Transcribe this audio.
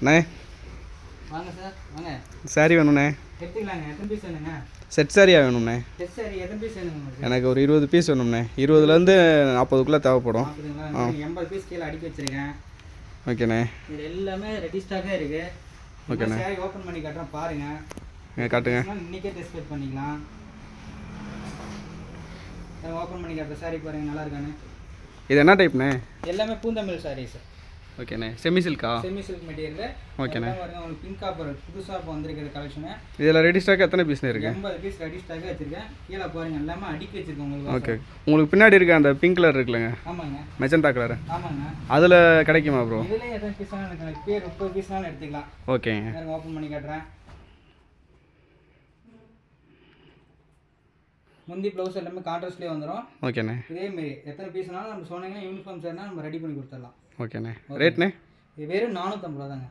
அண்ணே. வாங்க சார் வாங்க. சாரி வேணுண்ணே எடுத்துக்கலாங்க எத்தனை பீஸ் வேணுங்க? செட் சாரியாக வேணும்ண்ணே. டெஸ்ட் சாரி எத்தனை பீஸ் வேணுங்க எனக்கு ஒரு இருபது பீஸ் வேணும்ண்ணே. இருபதுலேருந்து நாற்பதுக்குள்ளே தேவைப்படும். எண்பது பீஸ் கீழே அடிக்க வச்சிருக்கேன். ஓகேண்ணே. இது எல்லாமே ரெடி ஸ்டாக்காக இருக்கு. ஓகேண்ணே. சாரி ஓப்பன் பண்ணி காட்டுறேன் பாருங்க. காட்டுங்க. இன்னைக்கே டெஸ்ட் பண்ணிக்கலாம். ஓப்பன் பண்ணி காட்டுற சாரி பாருங்க நல்லா இருக்கானு இது என்ன டைப்ண்ணே எல்லாமே பூந்தமிழ் சாரீஸ் ஓகேண்ணே. செமி சில்கா செமி சில்க் மெட்டீரியல் ஓகேண்ணே. பாருங்க உங்களுக்கு பிங்க் காப்பர் புதுசாக இப்போ வந்திருக்கிற கலெக்ஷனு இதில் ரெடி ஸ்டாக் எத்தனை பீஸ்ண்ணே இருக்கு? எண்பது பீஸ் ரெடி ஸ்டாக்காக வச்சிருக்கேன். கீழே பாருங்க எல்லாமே அடுக்கி வச்சிருக்கேன் உங்களுக்கு ஓகே. உங்களுக்கு பின்னாடி இருக்க அந்த பிங்க் கலர் இருக்குல்லங்க. ஆமாங்க. மெஜந்தா கலர் ஆமாங்க. அதில் கிடைக்குமா ப்ரோ இதுல எத்தனை பீஸ் பேர் முப்பது பீஸ்னாலும் எடுத்துக்கலாம். ஓகேங்க. ஓப்பன் பண்ணி காட்டுறேன். முந்தி ப்ளவுஸ் எல்லாமே கான்ட்ராஸ்ட்லேயே வந்துடும் ஓகேண்ணே. இதே மாரி எத்தனை பீஸ்னாலும் நம்ம சொன்னீங்கன்னா யூனிஃபார்ம் சார்னா நம்ம ரெடி பண்ணி கொடுத்துடலாம். ஓகேண்ணே. ரேட்ண்ணே வெறும் நானூற்றம்பது ரூபா தாங்க